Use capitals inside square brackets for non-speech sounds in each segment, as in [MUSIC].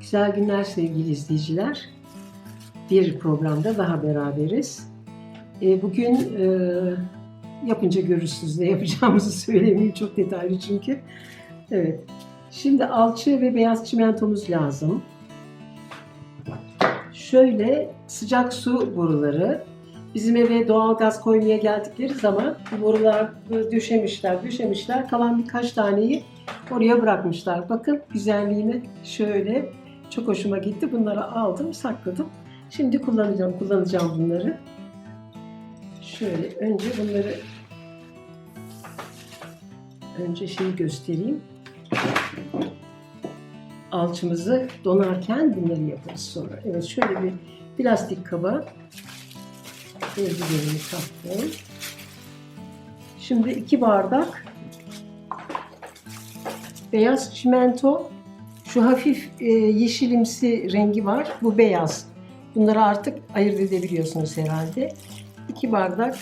Güzel günler sevgili izleyiciler. Bir programda daha beraberiz. E, bugün e, yapınca görürsünüz ne yapacağımızı [LAUGHS] söylemeyeyim çok detaylı çünkü. Evet. Şimdi alçı ve beyaz çimentomuz lazım. Şöyle sıcak su boruları. Bizim eve doğal gaz koymaya geldikleri zaman bu borular döşemişler, döşemişler. Kalan birkaç taneyi oraya bırakmışlar. Bakın güzelliğine şöyle çok hoşuma gitti. Bunları aldım, sakladım. Şimdi kullanacağım, kullanacağım bunları. Şöyle önce bunları önce şeyi göstereyim. Alçımızı donarken bunları yaparız sonra. Evet şöyle bir plastik kaba eldivenimi taktım. Şimdi iki bardak beyaz çimento. Şu hafif e, yeşilimsi rengi var. Bu beyaz. Bunları artık ayırt edebiliyorsunuz herhalde. İki bardak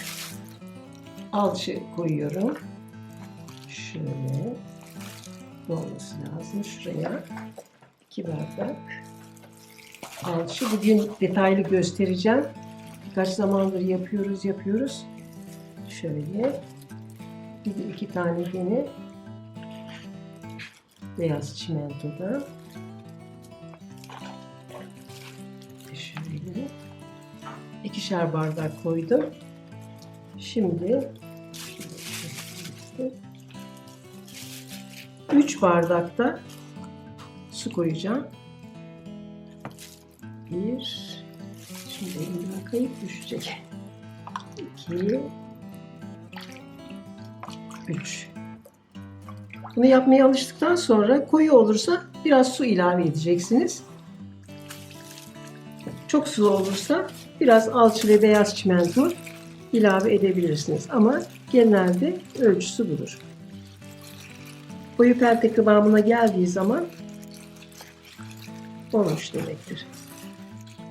alçı koyuyorum. Şöyle dolması lazım şuraya. İki bardak alçı. Bugün detaylı göstereceğim. Birkaç zamandır yapıyoruz, yapıyoruz. Şöyle. Bir de iki tane yine beyaz çimentoda. Şöyle. ikişer bardak koydum. Şimdi 3 bardak da su koyacağım. Bir, şimdi elimden kayıp düşecek. İki, üç. Bunu yapmaya alıştıktan sonra koyu olursa biraz su ilave edeceksiniz. Çok sulu olursa biraz alçı ve beyaz çimento ilave edebilirsiniz. Ama genelde ölçüsü budur. Koyu pelte kıvamına geldiği zaman olmuş demektir.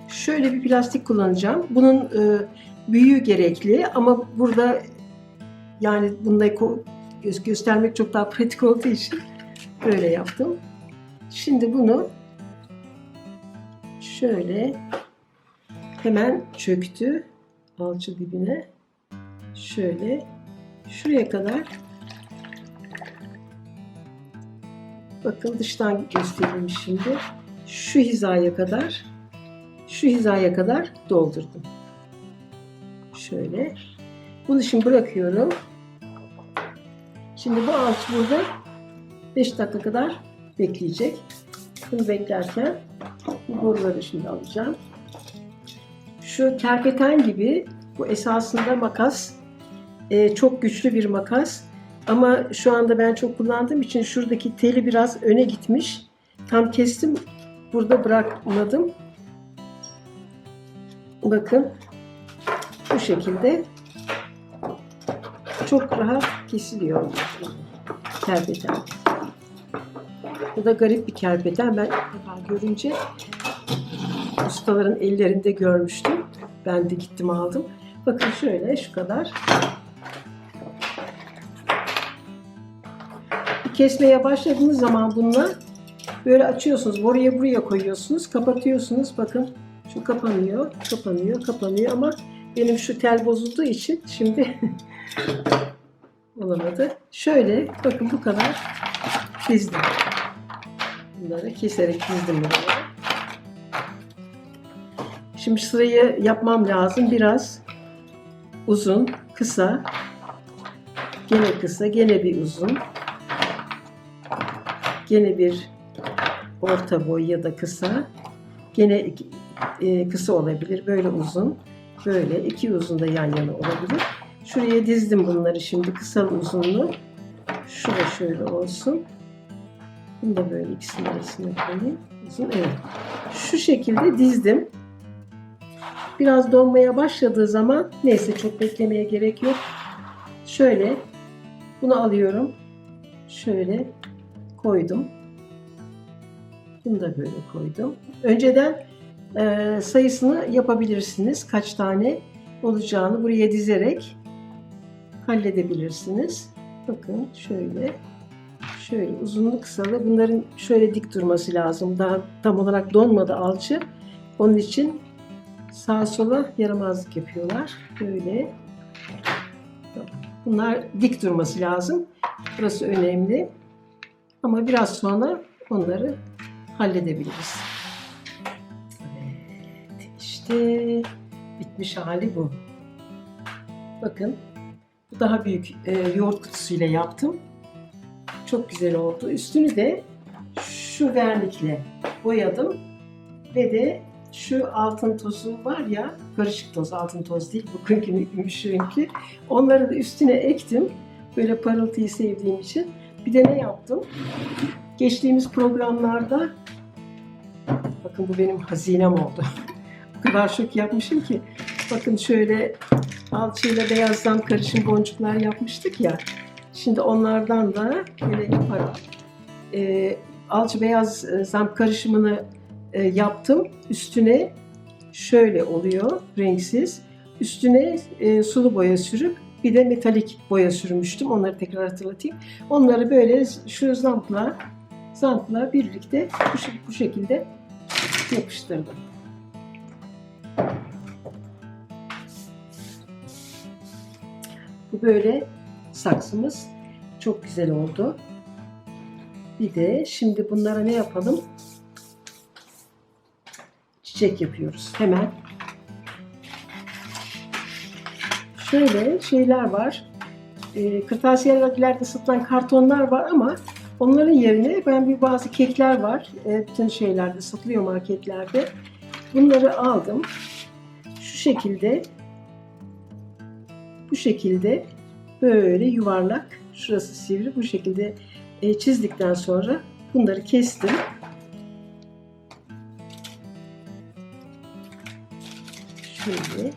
Şöyle bir plastik kullanacağım. Bunun e, büyüğü gerekli ama burada yani bunda gö- göstermek çok daha pratik olduğu için böyle yaptım. Şimdi bunu şöyle hemen çöktü alçı dibine. Şöyle şuraya kadar bakın dıştan göstereyim şimdi. Şu hizaya kadar şu hizaya kadar doldurdum. Şöyle. Bunu şimdi bırakıyorum. Şimdi bu alçı burada 5 dakika kadar bekleyecek. Bunu beklerken bu boruları şimdi alacağım. Şu kerpeten gibi bu esasında makas. Ee, çok güçlü bir makas. Ama şu anda ben çok kullandığım için şuradaki teli biraz öne gitmiş. Tam kestim. Burada bırakmadım. Bakın bu şekilde çok rahat kesiliyor kerpeten. Bu da garip bir kerpeten. Ben defa görünce ustaların ellerinde görmüştüm. Ben de gittim aldım. Bakın şöyle şu kadar. Kesmeye başladığınız zaman bununla böyle açıyorsunuz. Buraya buraya koyuyorsunuz. Kapatıyorsunuz. Bakın şu kapanıyor, kapanıyor, kapanıyor ama benim şu tel bozulduğu için şimdi [LAUGHS] olamadı. Şöyle bakın bu kadar dizdim. Bunları keserek dizdim buraya. Şimdi sırayı yapmam lazım. Biraz uzun, kısa, gene kısa, gene bir uzun, gene bir orta boy ya da kısa, gene e, kısa olabilir, böyle uzun, böyle iki uzun da yan yana olabilir. Şuraya dizdim bunları şimdi kısa uzunlu. Şu da şöyle olsun. Bunu da böyle ikisinin arasına koyayım. Uzun, evet. Şu şekilde dizdim. Biraz donmaya başladığı zaman neyse çok beklemeye gerek yok. Şöyle bunu alıyorum. Şöyle koydum. Bunu da böyle koydum. Önceden e, sayısını yapabilirsiniz. Kaç tane olacağını buraya dizerek halledebilirsiniz. Bakın şöyle Şöyle uzunlu kısalı bunların şöyle dik durması lazım. Daha tam olarak donmadı alçı. Onun için sağa sola yaramazlık yapıyorlar. Böyle. Bunlar dik durması lazım. Burası önemli. Ama biraz sonra onları halledebiliriz. Evet, işte bitmiş hali bu. Bakın, daha büyük e, yoğurt kutusuyla yaptım. Çok güzel oldu. Üstünü de şu vernikle boyadım ve de şu altın tozu var ya, karışık toz, altın toz değil, bu kınkı Onları da üstüne ektim. Böyle parıltıyı sevdiğim için. Bir de ne yaptım? Geçtiğimiz programlarda bakın bu benim hazinem oldu. [LAUGHS] o kadar şok yapmışım ki bakın şöyle alçıyla beyazdan karışım boncuklar yapmıştık ya. Şimdi onlardan da böyle yaparım. Ee, alçı beyaz e, zam karışımını e, yaptım. Üstüne şöyle oluyor renksiz. Üstüne e, sulu boya sürüp bir de metalik boya sürmüştüm. Onları tekrar hatırlatayım. Onları böyle şu zampla zampla birlikte bu, bu şekilde yapıştırdım. Bu böyle saksımız çok güzel oldu. Bir de şimdi bunlara ne yapalım? Çiçek yapıyoruz hemen. Şöyle şeyler var. E, kırtasiyelerde satılan kartonlar var ama onların yerine ben bir bazı kekler var. E, bütün şeylerde satılıyor marketlerde. Bunları aldım. Şu şekilde bu şekilde böyle yuvarlak şurası sivri bu şekilde e, çizdikten sonra bunları kestim. Şöyle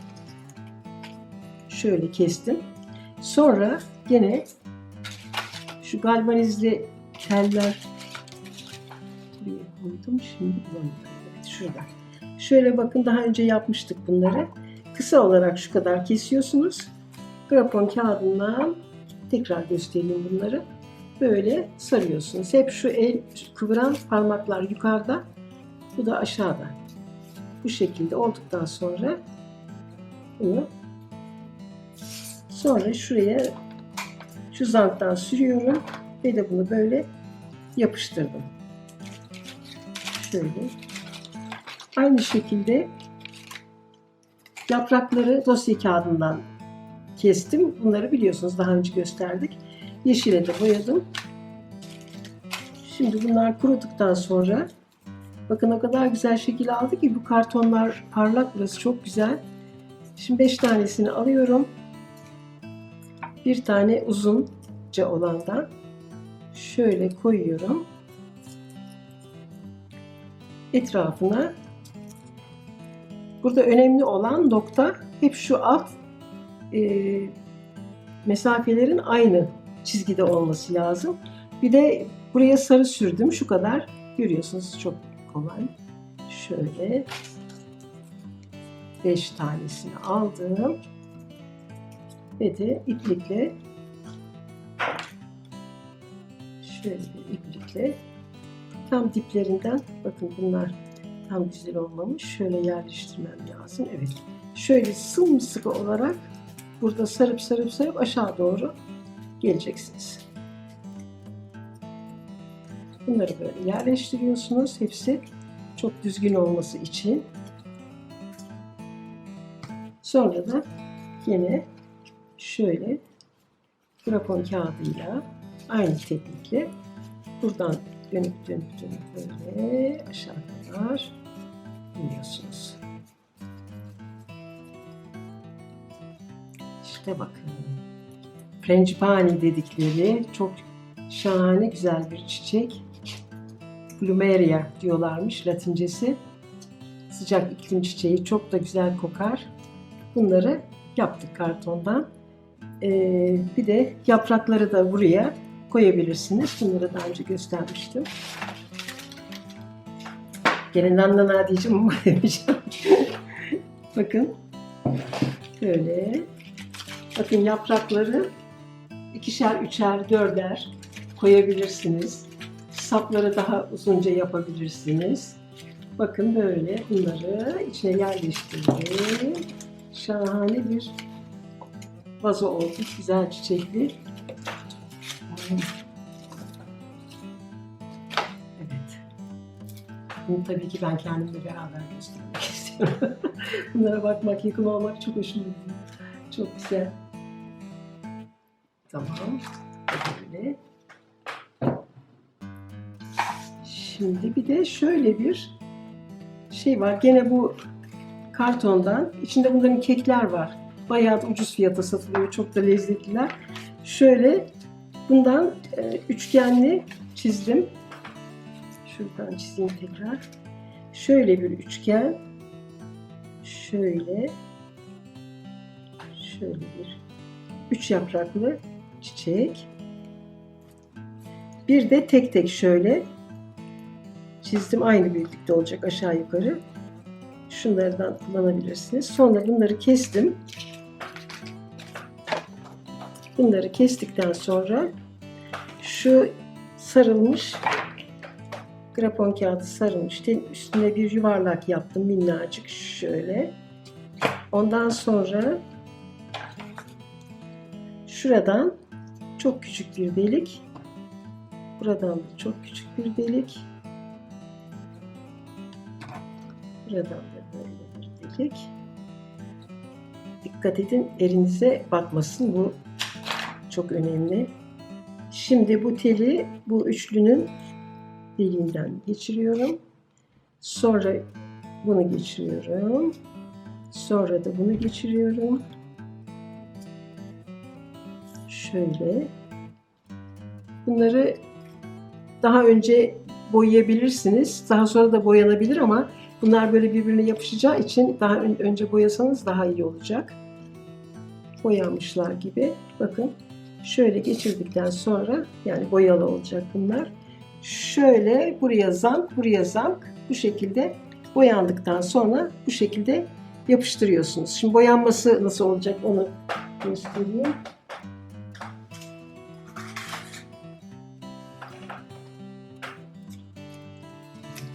şöyle kestim. Sonra gene şu galvanizli teller buraya koydum şimdi. Evet şurada. Şöyle bakın daha önce yapmıştık bunları. Kısa olarak şu kadar kesiyorsunuz. Grafon kağıdından tekrar göstereyim bunları. Böyle sarıyorsunuz. Hep şu el kıvıran parmaklar yukarıda. Bu da aşağıda. Bu şekilde olduktan sonra bunu sonra şuraya şu zanttan sürüyorum ve de bunu böyle yapıştırdım. Şöyle. Aynı şekilde yaprakları dosya kağıdından kestim. Bunları biliyorsunuz daha önce gösterdik. Yeşile de boyadım. Şimdi bunlar kuruduktan sonra bakın o kadar güzel şekil aldı ki bu kartonlar parlak burası çok güzel. Şimdi 5 tanesini alıyorum. Bir tane uzunca olandan şöyle koyuyorum. Etrafına burada önemli olan nokta hep şu alt e, mesafelerin aynı çizgide olması lazım. Bir de buraya sarı sürdüm. Şu kadar. Görüyorsunuz çok kolay. Şöyle 5 tanesini aldım. Ve de iplikle şöyle bir iplikle tam diplerinden bakın bunlar tam güzel olmamış. Şöyle yerleştirmem lazım. Evet. Şöyle sımsıkı olarak burada sarıp sarıp sarıp aşağı doğru geleceksiniz. Bunları böyle yerleştiriyorsunuz. Hepsi çok düzgün olması için. Sonra da yine şöyle grafon kağıdıyla aynı teknikle buradan dönüp dönüp dönüp böyle aşağı kadar iniyorsunuz. İşte bakın. Frangipani dedikleri çok şahane güzel bir çiçek. Plumeria diyorlarmış latincesi. Sıcak iklim çiçeği çok da güzel kokar. Bunları yaptık kartondan. Ee, bir de yaprakları da buraya koyabilirsiniz. Bunları daha önce göstermiştim. Gene nannana diyeceğim ama. [LAUGHS] Bakın. Böyle. Bakın yaprakları ikişer, üçer, dörder koyabilirsiniz. Sapları daha uzunca yapabilirsiniz. Bakın böyle bunları içine yerleştirdim. Şahane bir vazo oldu. Güzel çiçekli. Evet. Bunu tabii ki ben kendimle beraber göstermek [LAUGHS] istiyorum. Bunlara bakmak, yakın olmak çok hoşuma gidiyor. Çok güzel. Tamam. Böyle. Şimdi bir de şöyle bir şey var. Gene bu kartondan. İçinde bunların kekler var. Bayağı da ucuz fiyata satılıyor. Çok da lezzetliler. Şöyle bundan e, üçgenli çizdim. Şuradan çizeyim tekrar. Şöyle bir üçgen. Şöyle. Şöyle bir üç yapraklı çiçek. Bir de tek tek şöyle çizdim. Aynı büyüklükte olacak aşağı yukarı. Şunlardan kullanabilirsiniz. Sonra bunları kestim. Bunları kestikten sonra şu sarılmış grafon kağıdı sarılmış. Üstüne bir yuvarlak yaptım minnacık şöyle. Ondan sonra şuradan çok küçük bir delik. Buradan da çok küçük bir delik. Buradan da böyle bir delik. Dikkat edin elinize batmasın. Bu çok önemli. Şimdi bu teli bu üçlünün deliğinden geçiriyorum. Sonra bunu geçiriyorum. Sonra da bunu geçiriyorum. Şöyle. Bunları daha önce boyayabilirsiniz. Daha sonra da boyanabilir ama bunlar böyle birbirine yapışacağı için daha önce boyasanız daha iyi olacak. Boyanmışlar gibi. Bakın şöyle geçirdikten sonra yani boyalı olacak bunlar. Şöyle buraya zank, buraya zank bu şekilde boyandıktan sonra bu şekilde yapıştırıyorsunuz. Şimdi boyanması nasıl olacak onu göstereyim.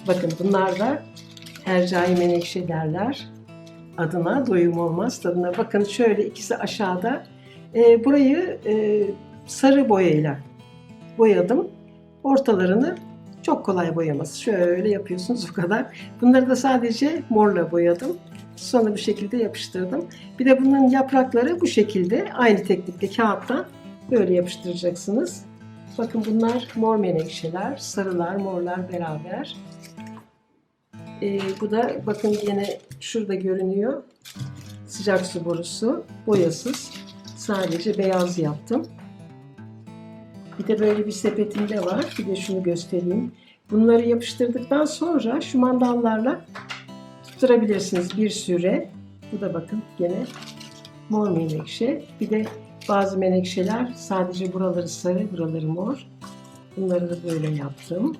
Bakın bunlar da hercai menekşe derler. Adına doyum olmaz tadına. Bakın şöyle ikisi aşağıda. Ee, burayı e, sarı boyayla boyadım. Ortalarını çok kolay boyaması. Şöyle yapıyorsunuz bu kadar. Bunları da sadece morla boyadım. Sonra bu şekilde yapıştırdım. Bir de bunların yaprakları bu şekilde aynı teknikle kağıttan böyle yapıştıracaksınız. Bakın bunlar mor menekşeler, sarılar, morlar beraber. Ee, bu da bakın yine şurada görünüyor. Sıcak su borusu, boyasız. Sadece beyaz yaptım. Bir de böyle bir sepetimde var. Bir de şunu göstereyim. Bunları yapıştırdıktan sonra şu mandallarla tutturabilirsiniz bir süre. Bu da bakın gene mor menekşe. Bir de bazı menekşeler sadece buraları sarı, buraları mor. Bunları da böyle yaptım.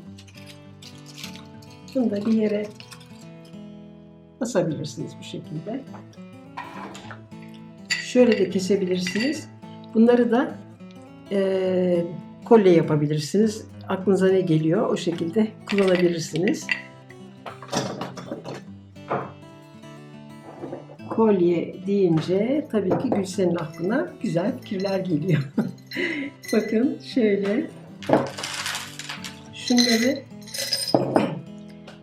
Bunu da bir yere asabilirsiniz bu şekilde. Şöyle de kesebilirsiniz. Bunları da e, kolye yapabilirsiniz. Aklınıza ne geliyor o şekilde kullanabilirsiniz. Kolye deyince tabii ki Gülsen'in aklına güzel fikirler geliyor. [LAUGHS] Bakın şöyle şunları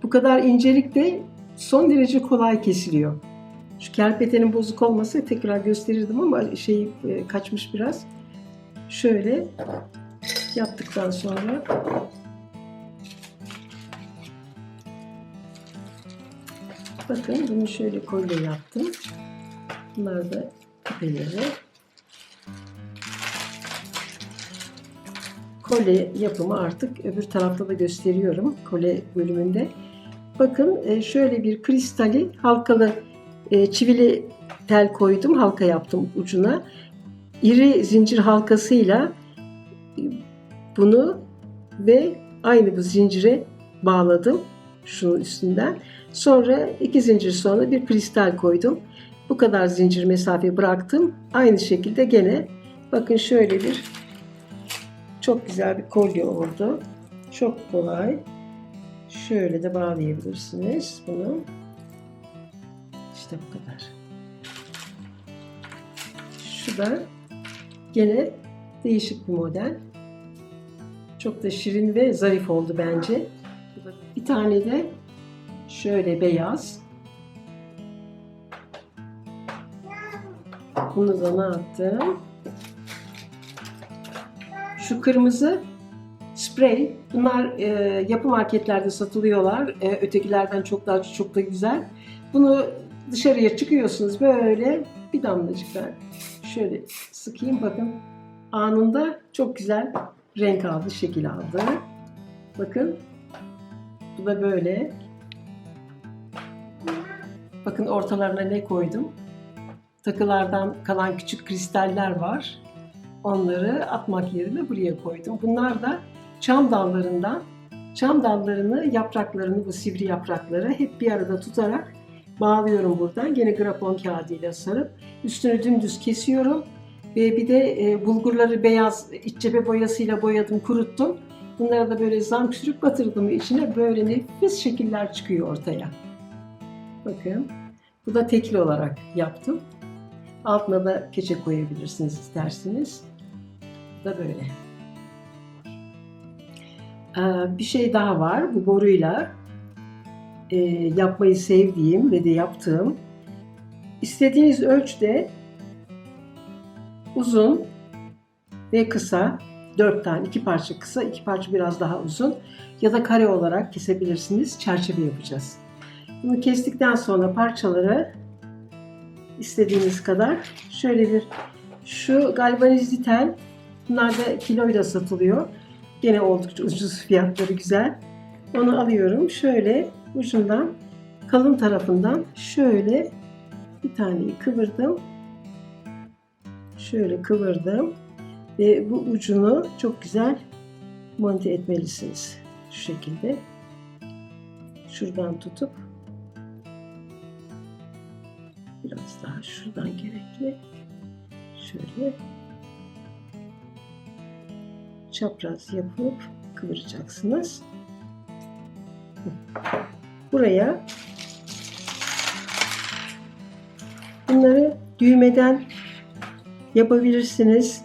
bu kadar incelikte son derece kolay kesiliyor. Şu kerpetenin bozuk olması tekrar gösterirdim ama şey e, kaçmış biraz. Şöyle yaptıktan sonra bakın bunu şöyle kolye yaptım. Bunlar da küpeleri. Kolye yapımı artık öbür tarafta da gösteriyorum kolye bölümünde. Bakın e, şöyle bir kristali halkalı e, çivili tel koydum. Halka yaptım ucuna. İri zincir halkasıyla bunu ve aynı bu zincire bağladım şunun üstünden. Sonra iki zincir sonra bir kristal koydum. Bu kadar zincir mesafe bıraktım. Aynı şekilde gene bakın şöyle bir Çok güzel bir kolye oldu. Çok kolay. Şöyle de bağlayabilirsiniz bunu. İşte bu kadar. Şu da gene değişik bir model. Çok da şirin ve zarif oldu bence. Bir tane de şöyle beyaz. Bunu da ne yaptım? Şu kırmızı sprey. Bunlar e, yapı marketlerde satılıyorlar. E, ötekilerden çok daha çok da güzel. Bunu dışarıya çıkıyorsunuz böyle bir damlacık ben şöyle sıkayım bakın. Anında çok güzel renk aldı, şekil aldı. Bakın. Bu da böyle. Bakın ortalarına ne koydum? Takılardan kalan küçük kristaller var. Onları atmak yerine buraya koydum. Bunlar da çam dallarından, çam dallarını, yapraklarını, bu sivri yaprakları hep bir arada tutarak bağlıyorum buradan. Gene grafon kağıdıyla sarıp üstünü dümdüz kesiyorum. Ve bir de e, bulgurları beyaz iç cephe boyasıyla boyadım, kuruttum. Bunları da böyle zamk sürüp batırdım içine. Böyle nefis şekiller çıkıyor ortaya. Bakın. Bu da tekli olarak yaptım. Altına da keçe koyabilirsiniz isterseniz. Bu da böyle. Ee, bir şey daha var. Bu boruyla e, yapmayı sevdiğim ve de yaptığım. İstediğiniz ölçüde uzun ve kısa dört tane, iki parça kısa, iki parça biraz daha uzun ya da kare olarak kesebilirsiniz. Çerçeve yapacağız. Bunu kestikten sonra parçaları istediğiniz kadar şöyle bir şu galvanizli tel bunlar da kiloyla satılıyor. Gene oldukça ucuz fiyatları güzel. Onu alıyorum. Şöyle ucundan kalın tarafından şöyle bir taneyi kıvırdım. Şöyle kıvırdım. Ve bu ucunu çok güzel monte etmelisiniz. Şu şekilde. Şuradan tutup biraz daha şuradan gerekli. Şöyle çapraz yapıp kıvıracaksınız. Buraya bunları düğmeden yapabilirsiniz.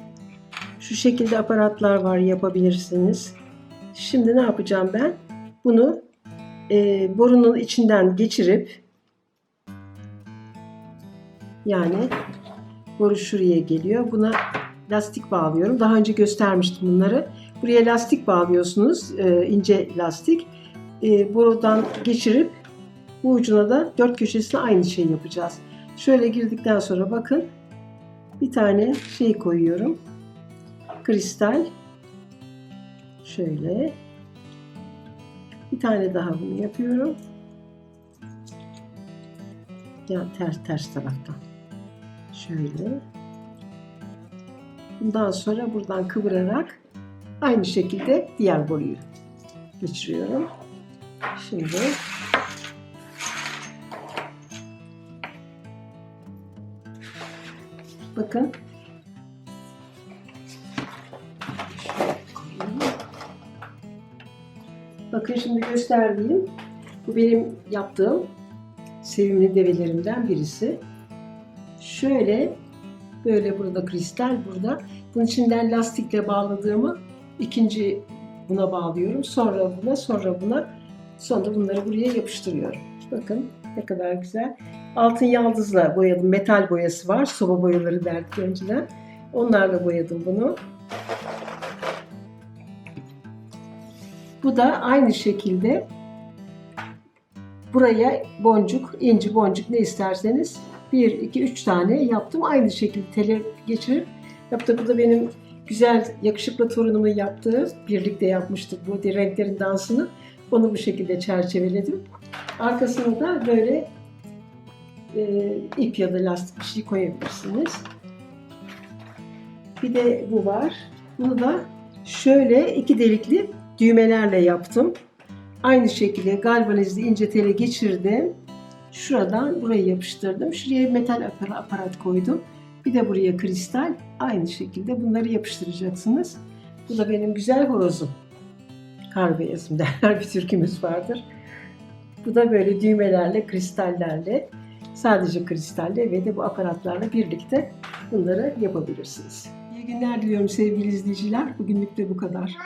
Şu şekilde aparatlar var yapabilirsiniz. Şimdi ne yapacağım ben? Bunu e, borunun içinden geçirip yani boru şuraya geliyor. Buna lastik bağlıyorum. Daha önce göstermiştim bunları. Buraya lastik bağlıyorsunuz. E, ince lastik. E, borudan geçirip bu ucuna da dört köşesine aynı şey yapacağız. Şöyle girdikten sonra bakın bir tane şey koyuyorum. Kristal. Şöyle. Bir tane daha bunu yapıyorum. Ya ters ters taraftan. Şöyle. Bundan sonra buradan kıvırarak aynı şekilde diğer boruyu geçiriyorum. Şimdi bakın Bakın şimdi gösterdiğim bu benim yaptığım sevimli develerimden birisi. Şöyle böyle burada kristal burada. Bunun içinden lastikle bağladığımı ikinci buna bağlıyorum. Sonra buna, sonra buna. Sonra bunları buraya yapıştırıyorum. Bakın ne kadar güzel. Altın yaldızla boyadım. Metal boyası var. Soba boyaları derdik önceden. Onlarla boyadım bunu. Bu da aynı şekilde buraya boncuk, inci boncuk ne isterseniz 1, 2, 3 tane yaptım. Aynı şekilde tele geçirip yaptım. Bu da benim güzel, yakışıklı torunumun yaptığı, birlikte yapmıştık bu renklerin dansını. Onu bu şekilde çerçeveledim. Arkasına da böyle e, ip ya da lastik bir şey koyabilirsiniz. Bir de bu var. Bunu da şöyle iki delikli düğmelerle yaptım. Aynı şekilde galvanizli ince tele geçirdim. Şuradan buraya yapıştırdım. Şuraya metal aparat koydum. Bir de buraya kristal. Aynı şekilde bunları yapıştıracaksınız. Bu da benim güzel horozum. Kar beyazım [LAUGHS] derler bir türkümüz vardır. Bu da böyle düğmelerle, kristallerle, sadece kristalle ve de bu aparatlarla birlikte bunları yapabilirsiniz. İyi günler diliyorum sevgili izleyiciler. Bugünlük de bu kadar.